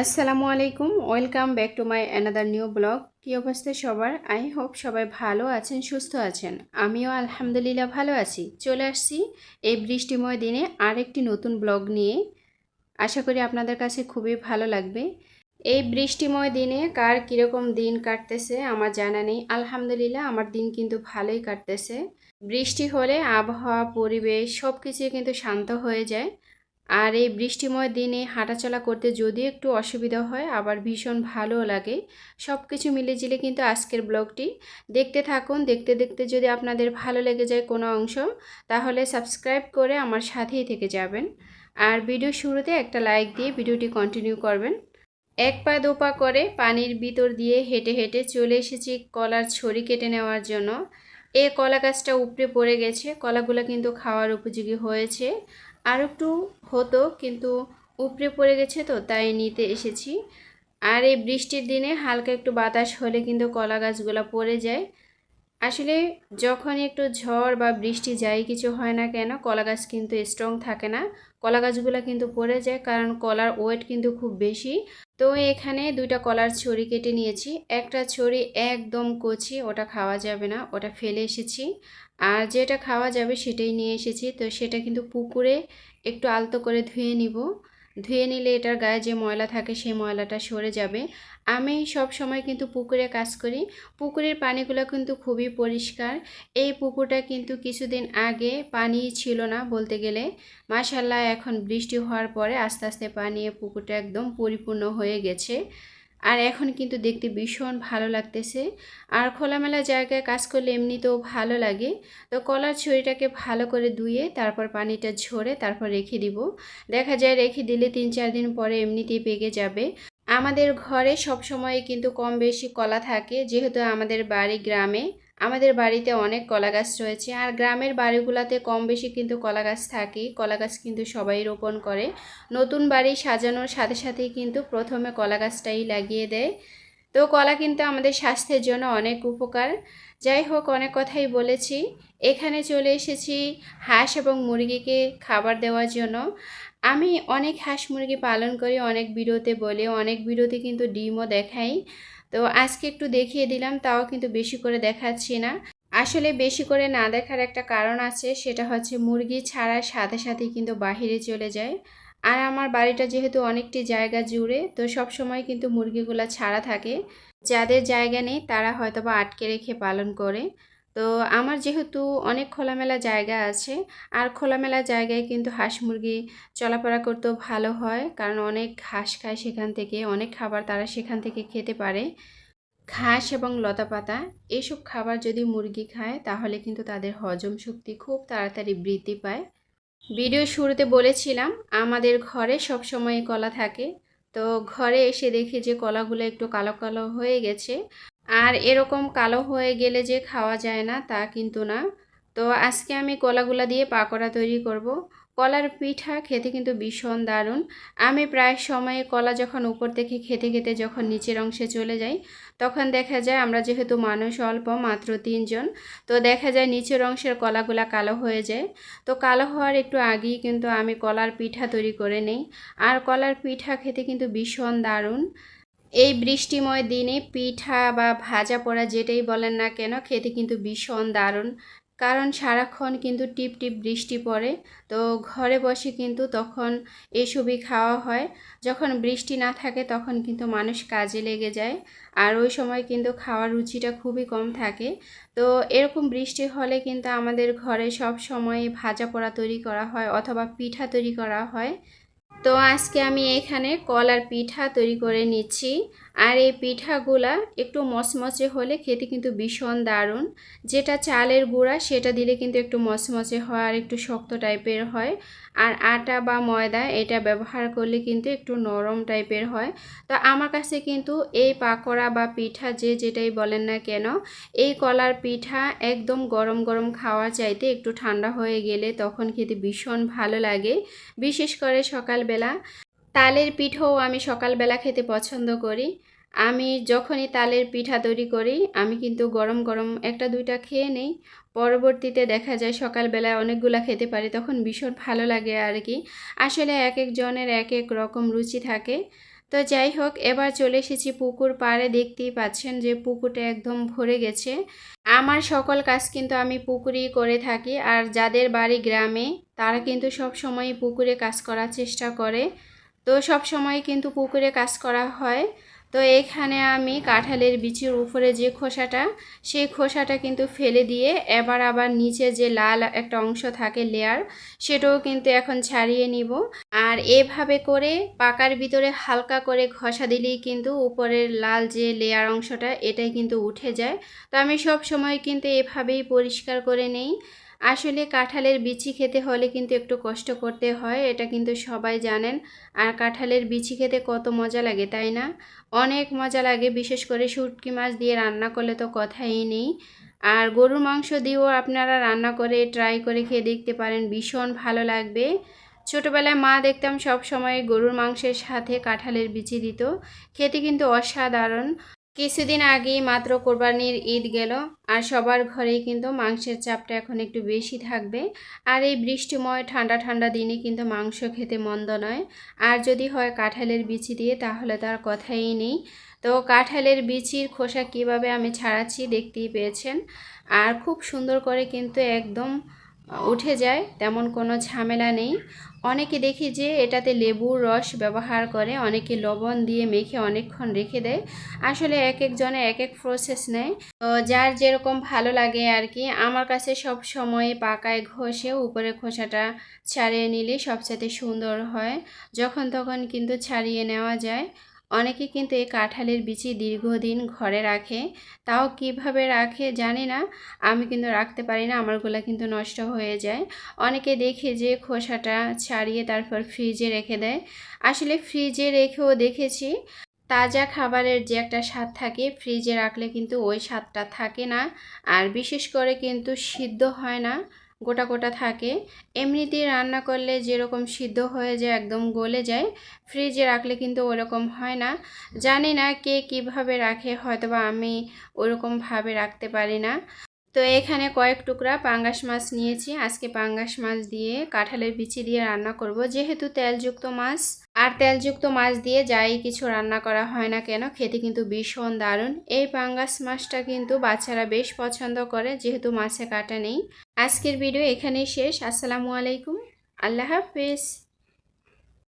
আসসালামু আলাইকুম, welcome back to my another new blog. কী অবস্থা সবার? আই হোপ সবাই ভালো আছেন, সুস্থ আছেন। আমিও আলহামদুলিল্লাহ ভালো আছি। চলে আসছি এই বৃষ্টিময় দিনে আরেকটি নতুন ব্লগ নিয়ে। আশা করি আপনাদের কাছে খুবই ভালো লাগবে। এই বৃষ্টিময় দিনে কার কীরকম দিন কাটতেছে আমার জানা নেই। আলহামদুলিল্লাহ আমার দিন কিন্তু ভালোই কাটতেছে। বৃষ্টি হলে আবহাওয়া, পরিবেশ সব কিছুই কিন্তু শান্ত হয়ে যায়। আর এই বৃষ্টিময় দিনে হাঁটাচলা করতে যদিও একটু অসুবিধা হয়, আবার ভীষণ ভালোও লাগে। সব কিছু মিলে মিলেজিলে কিন্তু আজকের ব্লগটি। দেখতে থাকুন, দেখতে দেখতে যদি আপনাদের ভালো লেগে যায় কোনো অংশ, তাহলে সাবস্ক্রাইব করে আমার সাথেই থেকে যাবেন। আর ভিডিও শুরুতে একটা লাইক দিয়ে ভিডিওটি কন্টিনিউ করবেন। এক পা দু পা করে পানির ভিতর দিয়ে হেঁটে হেঁটে চলে এসেছি কলার ছড়ি কেটে নেওয়ার জন্য। এ কলা গাছটা উপড়ে পড়ে গেছে। কলাগুলো কিন্তু খাওয়ার উপযোগী হয়েছে। আর একটু হতো, কিন্তু উপরে পড়ে গেছে তো, তাই নিতে এসেছি। আর এই বৃষ্টির দিনে হালকা একটু বাতাস হলে কিন্তু কলা গাছগুলো পড়ে যায়। আসলে যখন একটু ঝড় বা বৃষ্টি যাই কিছু হয় না কেন, কলা গাছ কিন্তু স্ট্রং থাকে না। কলা গাছগুলো কিন্তু পড়ে যায়, কারণ কলার ওয়েট কিন্তু খুব বেশি। তো এখানে দুইটা কলার ছড়ি কেটে নিয়েছি। একটা ছড়ি একদম কচি, ওটা খাওয়া যাবে না, ওটা ফেলে এসেছি। আর যেটা খাওয়া যাবে সেটাই নিয়ে এসেছি, তো সেটা কিন্তু পুকুরে একটু আলতো করে ধুয়ে নিব। ধুয়ে নিলে এটার গায়ে যে ময়লা থাকে সেই ময়লাটা সরে যাবে। আমি সব সময় কিন্তু পুকুরে কাজ করি। পুকুরের পানিগুলো কিন্তু খুবই পরিষ্কার। এই পুকুরটা কিন্তু কিছুদিন আগে পানি ছিল না বলতে গেলে। মাসাল্লাহ এখন বৃষ্টি হওয়ার পরে আস্তে আস্তে পানি পুকুরটা একদম পরিপূর্ণ হয়ে গেছে। আর এখন কিন্তু দেখতে ভীষণ ভালো লাগতেছে। আর খোলামেলা জায়গায় কাজ করলে এমনিতেও ভালো লাগে। তো কলার ছড়িটাকে ভালো করে ধুয়ে তারপর পানিটা ঝরে তারপর রেখে দিব। দেখা যায় রেখে দিলে তিন চার দিন পরে এমনিতেই পেকে যাবে। আমাদের ঘরে সবসময় কিন্তু কম বেশি কলা থাকে, যেহেতু আমাদের বাড়ি গ্রামে। আমাদের বাড়িতে অনেক কলা গাছ রয়েছে আর গ্রামের বাড়িগুলোতে কম বেশি কিন্তু কলা গাছ থাকে কলা গাছ কিন্তু সবাই রোপণ করে। নতুন বাড়ি সাজানোর সাথে সাথেই কিন্তু প্রথমে কলা গাছটাই লাগিয়ে দেয়। তো কলা কিন্তু আমাদের স্বাস্থ্যের জন্য অনেক উপকার। যাই হোক, অনেক কথাই বলেছি। এখানে চলে এসেছি হাঁস এবং মুরগিকে খাবার দেওয়ার জন্য। আমি অনেক হাঁস মুরগি পালন করি, অনেক ভিডিওতে বলে, অনেক ভিডিওতে কিন্তু ডিমও দেখাই। তো আজকে একটু দেখিয়ে দিলাম, তাও কিন্তু বেশি করে দেখাচ্ছি না। আসলে বেশি করে না দেখার একটা কারণ আছে, সেটা হচ্ছে মুরগি ছাড়ার সাথে সাথেই কিন্তু বাহিরে চলে যায়। আর আমার বাড়িটা যেহেতু অনেকটি জায়গা জুড়ে, তো সব সময় কিন্তু মুরগিগুলো ছাড়া থাকে। যাদের জায়গা নেই, তারা হয়তো বা আটকে রেখে পালন করে। তো আমার যেহেতু অনেক খোলামেলা জায়গা আছে, আর খোলামেলা জায়গায় কিন্তু হাঁস মুরগি চলাফেরা করতেও ভালো হয়, কারণ অনেক ঘাস খায় সেখান থেকে, অনেক খাবার তারা সেখান থেকে খেতে পারে। ঘাস এবং লতাপাতা, এসব খাবার যদি মুরগি খায়, তাহলে কিন্তু তাদের হজম শক্তি খুব তাড়াতাড়ি বৃদ্ধি পায়। ভিডিও শুরুতে বলেছিলাম, আমাদের ঘরে সব সময় কলা থাকে। তো ঘরে এসে দেখি যে কলাগুলো একটু কালো কালো হয়ে গেছে। আর এরকম কালো হয়ে গেলে যে খাওয়া যায় না, তা কিন্তু না। তো আজকে আমি কলাগুলা দিয়ে পাকোড়া তৈরি করব। কলার পিঠা খেতে কিন্তু ভীষণ দারুণ। আমি প্রায় সময়ে কলা যখন উপর থেকে খেতে খেতে যখন নিচের অংশে চলে যাই, তখন দেখা যায় আমরা যেহেতু মানুষ অল্প, মাত্র তিনজন, তো দেখা যায় নিচের অংশের কলাগুলা কালো হয়ে যায়। তো কালো হওয়ার একটু আগেই কিন্তু আমি কলার পিঠা তৈরি করে নেই। আর কলার পিঠা খেতে কিন্তু ভীষণ দারুণ। এই বৃষ্টিময় দিনে পিঠা বা ভাজা পোড়া যেটাই বলেন না কেন, খেতে কিন্তু ভীষণ দারুণ। কারণ সারাক্ষণ কিন্তু টিপ টিপ বৃষ্টি পড়ে, তো ঘরে বসে কিন্তু তখন এসবই খাওয়া হয়। যখন বৃষ্টি না থাকে তখন কিন্তু মানুষ কাজে লেগে যায়, আর ওই সময় কিন্তু খাওয়ার রুচিটা খুবই কম থাকে। তো এরকম বৃষ্টি হলে কিন্তু আমাদের ঘরে সব সময় ভাজা পোড়া তৈরি করা হয় অথবা পিঠা তৈরি করা হয়। তো আজকে আমি এখানে কলার পিঠা তৈরি করে নিচ্ছি। আর এই পিঠাগুলা একটু মচমচে হলে খেতে কিন্তু ভীষণ দারুণ। যেটা চালের গুঁড়া, সেটা দিলে কিন্তু একটু মচমচে হয় আর একটু শক্ত টাইপের হয়। আর আটা বা ময়দা, এটা ব্যবহার করলে কিন্তু একটু নরম টাইপের হয়। তো আমার কাছে কিন্তু এই পাকোড়া বা পিঠা যে যেটাই বলেন না কেন, এই কলার পিঠা একদম গরম গরম খাওয়া চাইতে একটু ঠান্ডা হয়ে গেলে তখন খেতে ভীষণ ভালো লাগে। বিশেষ করে সকালবেলা তালের পিঠাও আমি সকালবেলা খেতে পছন্দ করি। আমি যখনই তালের পিঠা তৈরি করি, আমি কিন্তু গরম গরম একটা দুইটা খেয়ে নেই। পরবর্তীতে দেখা যায় সকালবেলায় অনেকগুলো খেতে পারি, তখন ভীষণ ভালো লাগে আর কি আসলে এক একজনের এক এক রকম রুচি থাকে। তো যাই হোক, এবার চলে এসেছি পুকুর পাড়ে। দেখতেই পাচ্ছেন যে পুকুরটা একদম ভরে গেছে। আমার সকল কাজ কিন্তু আমি পুকুরেই করে থাকি। আর যাদের বাড়ি গ্রামে, তারা কিন্তু সব সময় পুকুরে কাজ করার চেষ্টা করে। তো সব সময় কিন্তু পুকুরে কাজ করা হয়। তো এখানে আমি কাঁঠালের বিচির উপরে যে খোসাটা, সেই খোসাটা কিন্তু ফেলে দিয়ে এবার আবার নিচে যে লাল একটা অংশ থাকে লেয়ার সেটাও কিন্তু এখন ছাড়িয়ে নিব। আর এভাবে করে পাকার ভিতরে হালকা করে ঘষা দিলেই কিন্তু উপরের লাল যে লেয়ার অংশটা, এটাই কিন্তু উঠে যায়। তো আমি সব সময় কিন্তু এভাবেই পরিষ্কার করে নেই। আসলে কাঁঠালের বিচি খেতে হলে কিন্তু একটু কষ্ট করতে হয়, এটা কিন্তু সবাই জানেন। আর কাঁঠালের বিচি খেতে কত মজা লাগে, তাই না? অনেক মজা লাগে, বিশেষ করে শুটকি মাছ দিয়ে রান্না করলে তো কথাই নেই। আর গরুর মাংস দিয়েও আপনারা রান্না করে ট্রাই করে খেয়ে দেখতে পারেন, ভীষণ ভালো লাগবে। ছোটোবেলায় মা দেখতাম সব সময় গরুর মাংসের সাথে কাঁঠালের বিচি দিত, খেতে কিন্তু অসাধারণ। কিছুদিন আগেই মাত্র কোরবানির ঈদ গেল, আর সবার ঘরেই কিন্তু মাংসের চাপটা এখন একটু বেশি থাকবে। আর এই বৃষ্টিময়, ঠান্ডা ঠান্ডা দিনে কিন্তু মাংস খেতে মন্দ নয়। আর যদি হয় কাঁঠালের বিচি দিয়ে, তাহলে তার কথাই নেই। তো কাঁঠালের বিচির খোসা কীভাবে আমি ছাড়াচ্ছি দেখতেই পেয়েছেন। আর খুব সুন্দর করে কিন্তু একদম উঠে যায়, তেমন কোনো ঝামেলা নেই। অনেকে দেখি যে এটাতে লেবুর রস ব্যবহার করে, অনেকে লবণ দিয়ে মেখে অনেকক্ষণ রেখে দেয়। আসলে এক একজনে এক এক প্রসেস নেয়। তো যার যেরকম ভালো লাগে আর কি, আমার কাছে সব সময় পাকায় ঘষে, উপরে খোসাটা ছাড়িয়ে নিলে সবচেয়ে সুন্দর হয়। যখন তখন কিন্তু ছাড়িয়ে নেওয়া যায়। অনেকে কিন্তু এই কাঁঠালের বিচি দীর্ঘদিন ঘরে রাখে। তাও কীভাবে রাখে জানি না। আমি কিন্তু রাখতে পারি না আমারগুলো কিন্তু নষ্ট হয়ে যায়। অনেকে দেখে যে খোসাটা ছাড়িয়ে তারপর ফ্রিজে রেখে দেয়। আসলে ফ্রিজে রেখেও দেখেছি। তাজা খাবারের যে একটা স্বাদ থাকে, ফ্রিজে রাখলে কিন্তু ওই স্বাদটা থাকে না। আর বিশেষ করে কিন্তু সিদ্ধ হয় না। গোটা গোটা থাকে। এমনিতেই রান্না করলে যেরকম সিদ্ধ হয়ে যায়, একদম গলে যায় ফ্রিজে রাখলে কিন্তু ওরকম হয় না। জানি না কে কীভাবে রাখে, হয়তোবা আমি ওরকমভাবে রাখতে পারি না। তো এখানে কয়েক টুকরা পাঙ্গাস মাছ নিয়েছি। আজকে পাঙ্গাস মাছ দিয়ে কাঁঠালের বিচি দিয়ে রান্না করব। যেহেতু তেলযুক্ত মাছ আর তেলযুক্ত মাছ দিয়ে যাই কিছু রান্না করা হয় না কেন, খেতে কিন্তু ভীষণ দারুণ। এই পাঙ্গাস মাছটা কিন্তু বাচ্চারা বেশ পছন্দ করে, যেহেতু মাছে কাটা নেই। আজকের ভিডিও এখানেই শেষ। আসসালামু আলাইকুম। আল্লাহ হাফিজ।